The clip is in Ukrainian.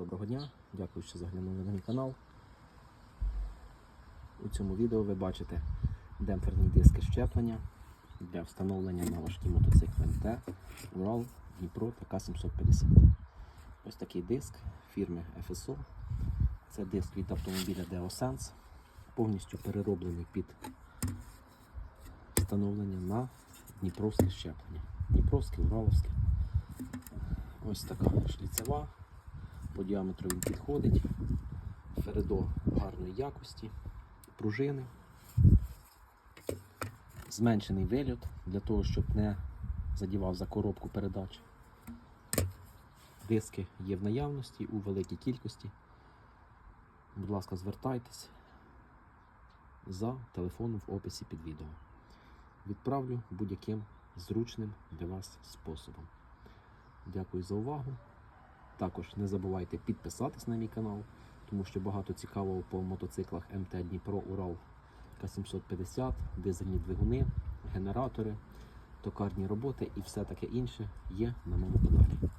доброго дня. Дякую, що заглянули на мій канал. У цьому відео ви бачите демпферні диски щеплення для встановлення на важкі мотоцикли МТ, Урал, Дніпро та К750. Ось такий диск фірми FSO. Це диск від автомобіля DeoSense, повністю перероблений під встановлення на Дніпровське щеплення. Дніпровське, Ураловське. Ось така шліцева. По діаметру він підходить. Фередо гарної якості, пружини. Зменшений вильот для того, щоб не задівав за коробку передач. Диски є в наявності у великій кількості. Будь ласка, звертайтесь за телефоном в описі під відео. Відправлю будь-яким зручним для вас способом. Дякую за увагу. Також не забувайте підписатись на мій канал, тому що багато цікавого по мотоциклах МТ Дніпро Урал К750, дизельні двигуни, генератори, токарні роботи і все таке інше є на моєму каналі.